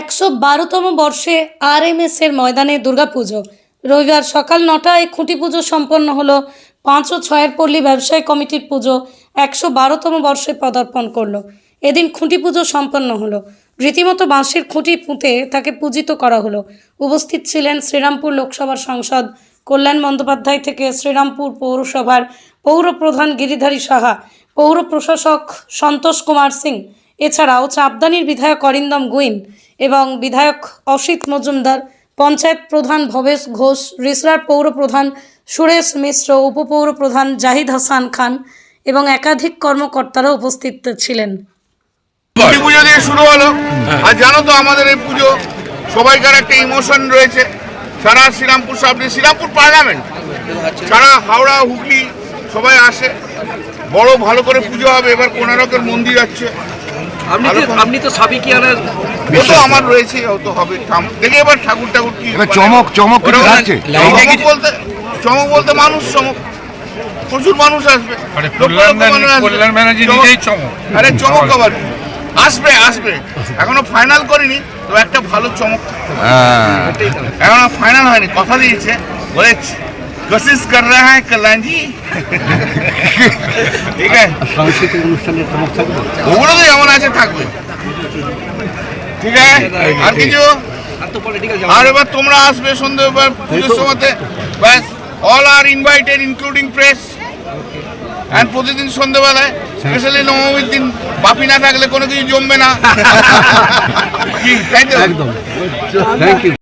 একশো বারোতম বর্ষে আর এম এর ময়দানে দুর্গাপুজো। রবিবার সকাল নটায় খুঁটি পুজো সম্পন্ন হলো। পাঁচ ও ছয়ের পল্লী ব্যবসায়ী কমিটির পুজো একশো বারোতম বর্ষে পদার্পণ করল। এদিন খুঁটি পুজো সম্পন্ন হলো। রীতিমতো বাঁশের খুঁটি পুঁতে তাকে পূজিত করা হলো। উপস্থিত ছিলেন শ্রীরামপুর লোকসভার সাংসদ কল্যাণ বন্দ্যোপাধ্যায় থেকে শ্রীরামপুর পৌরসভার পৌর প্রধান গিরিধারী সাহা, পৌর প্রশাসক সন্তোষ কুমার সিং এছাড়াও চাপদানির বিধায়ক অরিন্দম গুইন এবং বিধায়ক অসিত মজুমদার, পঞ্চায়েত প্রধান ভবেশ ঘোষ রিসরার পৌর প্রধান সুরেশ মিশ্র, উপপৌর প্রধান জাহিদ হাসান খান এবং একাধিক কর্মকর্তারা উপস্থিত ছিলেন। পুজো দিয়ে শুরু হলো। আর জানো তো আমাদের এই পুজো, সবাইকার একটা ইমোশন রয়েছে। সারা শ্রীরামপুর, সামনে শ্রীরামপুর পার্লামেন্ট সারা হাওড়া, হুগলি সবাই আসে। বড় ভালো করে পুজো হবে। এবার কোনারকের মন্দির আছে। আপনি তো আপনি তো সাবিকিয়ানার তো আমার রয়েছে তো হবে। দেখি এবার ঠাকুর ঠাকুর কি চমক চমক কিছু বলতে চমক বলতে মানুষ চমক। প্রচুর মানুষ আসবে। আরে কল্যাণ ব্যানার্জি- আসবে। চমক- নিজেই চমক। আরে চমক আবার আসবে আসবে। এখনও ফাইনাল করিনি তো একটা ভালো চমক হ্যাঁ। এখনও ফাইনাল হয়নি কথা দিয়েছে। বলে কোশিশ কর রা হ্যাঁ কল্যাণ জি ঠিক আছে সাংস্কৃতিক অনুষ্ঠানের চমক থাকবে ওগুলো তো যেমন আছে থাকবে ঠিক আছে আর কিছু আর এবার তোমরা আসবে সন্ধ্যে এবার পুজোর সময়তে ব্যাস all are invited including press and প্রতিদিন সন্ধ্যেবেলায় স্পেশালি নবমীর দিন বাপি না থাকলে কোনো কিছু জমবে না কি তাই তো একদম thank you